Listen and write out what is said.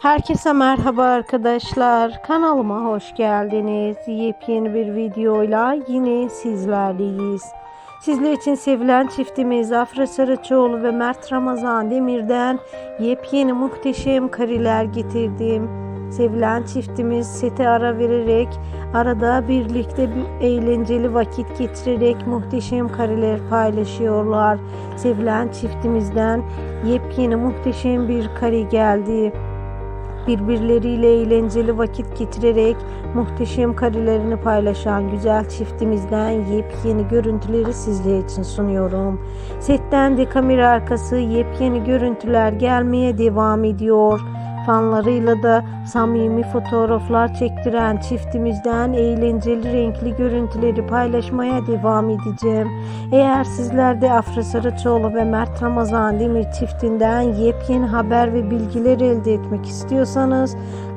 Herkese merhaba arkadaşlar. Kanalıma hoş geldiniz. Yepyeni bir videoyla yine sizlerleyiz. Sizler için sevilen çiftimiz Afra Saraçoğlu ve Mert Ramazan Demir'den yepyeni muhteşem kareler getirdim. Sevilen çiftimiz sete ara vererek arada birlikte bir eğlenceli vakit geçirerek muhteşem kareler paylaşıyorlar. Sevilen çiftimizden yepyeni muhteşem bir kare geldi birbirleriyle eğlenceli vakit geçirerek muhteşem karelerini paylaşan güzel çiftimizden yepyeni görüntüleri sizler için sunuyorum. Setten de kamera arkası yepyeni görüntüler gelmeye devam ediyor. Fanlarıyla da samimi fotoğraflar çektiren çiftimizden eğlenceli renkli görüntüleri paylaşmaya devam edeceğim. Eğer sizler de Afra Saraçoğlu ve Mert Ramazan Demir çiftinden yepyeni haber ve bilgiler elde etmek istiyorsanız